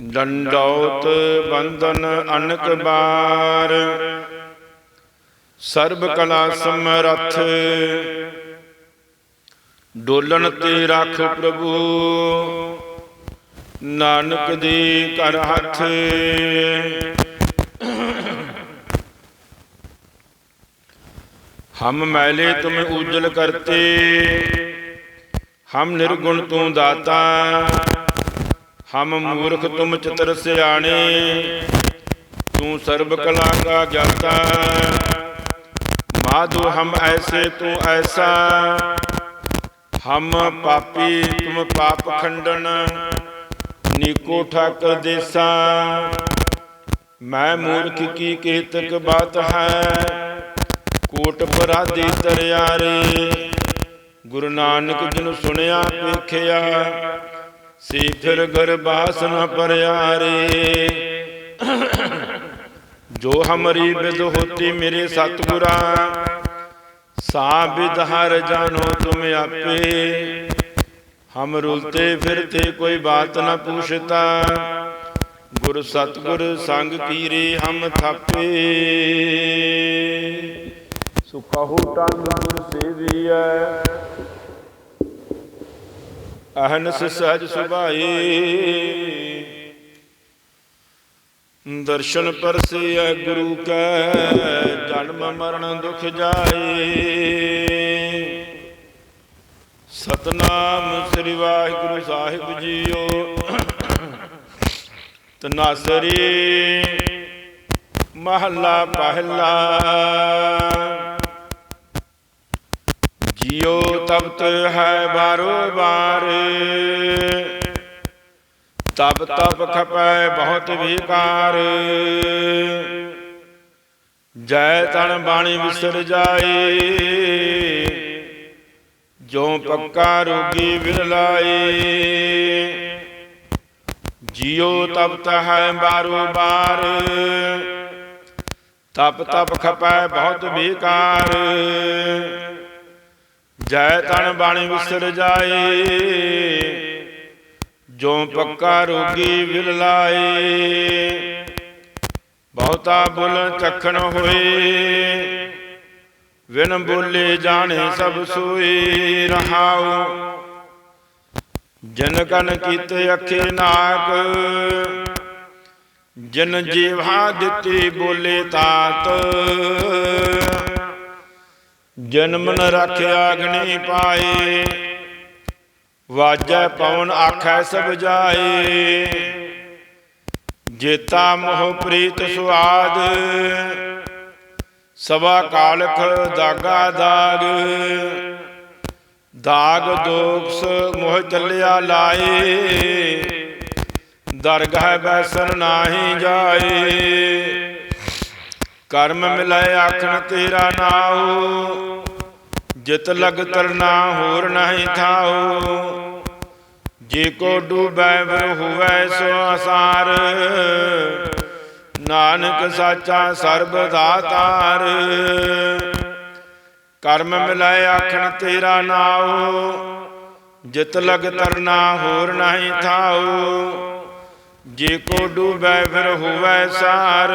ਡੰਡੌਤ ਬੰਧਨ ਅਨਕ ਬਾਰ। ਸਰਬ ਕਲਾ ਸਮਰੱਥ। ਡੋਲਣ ਤੇ ਰੱਖ ਪ੍ਰਭੂ। ਨਾਨਕ ਦੀ ਕਰ ਹੱਥ। ਹਮ ਮੈਲੇ ਤੁਮ ਉਜਲ ਕਰਤੇ। ਹਮ ਨਿਰਗੁਣ ਤੂੰ ਦਾਤਾ। ਹਮ ਮੂਰਖ ਤੁਮ ਚਤਰ ਸਿਆਣੇ, ਤੂੰ ਸਰਬ ਕਲਾ ਕਾ ਗਿਆਤਾ ਮਾਧੋ ਹਮ ਐਸੇ ਤੂੰ ਐਸਾ, ਹਮ ਪਾਪੀ ਤੁਮ ਪਾਪ ਖੰਡਨ, ਨੀਕੋ ਠਾਕਰ ਦੇਸਾ। ਮੈਂ ਮੂਰਖ ਕੀ ਕੇਤਕ ਬਾਤ ਹੈ, ਕੋਟ ਪਰਾਧੀ ਤਰਿਆਰੇ। ਗੁਰੂ ਨਾਨਕ ਜਿਨ ਸੁਣਿਆ, ਵੇਖਿਆ ਸੇ ਫਿਰ ਗਰਬਾਸ ਨ ਪਰਿਆਰੇ। ਜੋ ਹਮਰੀ ਬਿਦ ਹੋਤੀ ਮੇਰੇ ਸਤਿਗੁਰਾ ਸਾ ਹਰ ਜਾਨੋ ਤੁਮ ਆਪੇ। ਹਮ ਰੁਲਤੇ ਫਿਰਤੇ ਕੋਈ ਬਾਤ ਨਾ ਪੁੱਛਤਾ, ਗੁਰ ਸਤਿਗੁਰ ਸੰਗ ਕੀਰੇ ਹਮ ਥਾਪੇ। ਸੋ ਕਹੋ ਤਨ ਗੁਰ ਸੇਵੀਐ ਅਹਨਸ ਸਹਿਜ ਸੁਭਾਈ। ਦਰਸ਼ਨ ਪਰਸਿਐ ਗੁਰੂ ਕੈ, ਜਨਮ ਮਰਨ ਦੁਖ ਜਾਏ ਸਤਨਾਮ ਸ੍ਰੀ ਵਾਹਿਗੁਰੂ ਸਾਹਿਬ ਜੀਓ। ਤਨਾਸਰੀ ਮਹੱਲਾ ਪਹਿਲਾ। ਜਿਉ ਤਪਤ ਹੈ ਬਾਰੋ ਬਾਰ ਤਬ ਤਪ ਖਪੈ ਬਹੁਤ ਵਿਕਾਰ। ਜੈ ਤਨ ਬਾਣੀ ਵਿਸਰ ਜਾਏ, ਜੋ ਪੱਕਾ ਰੋਗੀ ਵਿਰਲਾਏ। ਜਿਉ ਤਪਤ ਹੈ ਬਾਰੋ ਬਾਰ ਤਪ ਤਪ ਖਪੈ ਬਹੁਤ ਵਿਕਾਰ। ਜੈ ਤਨ ਬਾਣੀ ਵਿਸਰ ਜਾਏ, ਜੋ ਪੱਕਾ ਰੋਗੀ ਵਿਲ ਲਾਏ। ਬਹੁਤਾ ਬੁਲ ਚਖਣ ਹੋਏ ਵਿਨ ਬੋਲੇ ਜਾਣੇ ਸਭ ਸੋਈ ਰਹਾਉ, ਜਨ ਕਨ ਕੀਤੇ ਅਖੇ ਨਾਕ, ਜਨ ਜੀਵਾ ਦਿੱਤੀ ਬੋਲੇ ਤਾਤ। ਜਨਮ ਨ ਰੱਖਿਆ ਅਗਨੀ ਪਾਏ। ਵਾਜੈ ਪਵਨ ਆਖੈ ਸਭ ਜਾਏ। ਜੇਤਾ ਮੋਹ ਪ੍ਰੀਤ ਸੁਆਦ। ਸਵਾ ਕਾਲਖ ਦਾਗਾ ਦਾਗ। ਦਾਗ ਦੋਖਸ ਮੋਹ ਚੱਲਿਆ ਲਾਏ। ਦਰਗਾਹ ਬੈਸਨ ਨਾਹੀ ਜਾਏ। ਕਰਮ ਮਿਲਾਏ ਆਖਣ ਤੇਰਾ ਨਾਉ। ਜਿਤ ਲਗ ਤਰਨਾ ਹੋਰ ਨਹੀਂ ਥਾਉ। ਜੇ ਕੋ ਡੂਬੈ ਫਿਰ ਹੁਵੈ ਸੋ ਅਸਾਰ ਨਾਨਕ ਸਾਚਾ ਸਰਬ ਦਾਤਾਰ। ਕਰਮ ਮਿਲਾਏ ਆਖਣ ਤੇਰਾ ਨਾਉ। ਜਿਤ ਲਗ ਤਰਨਾ ਹੋਰ ਨਹੀਂ ਥਾਉ। ਜੇ ਕੋ ਡੂਬੈ ਫਿਰ ਹੁਵੈ ਸਾਰ।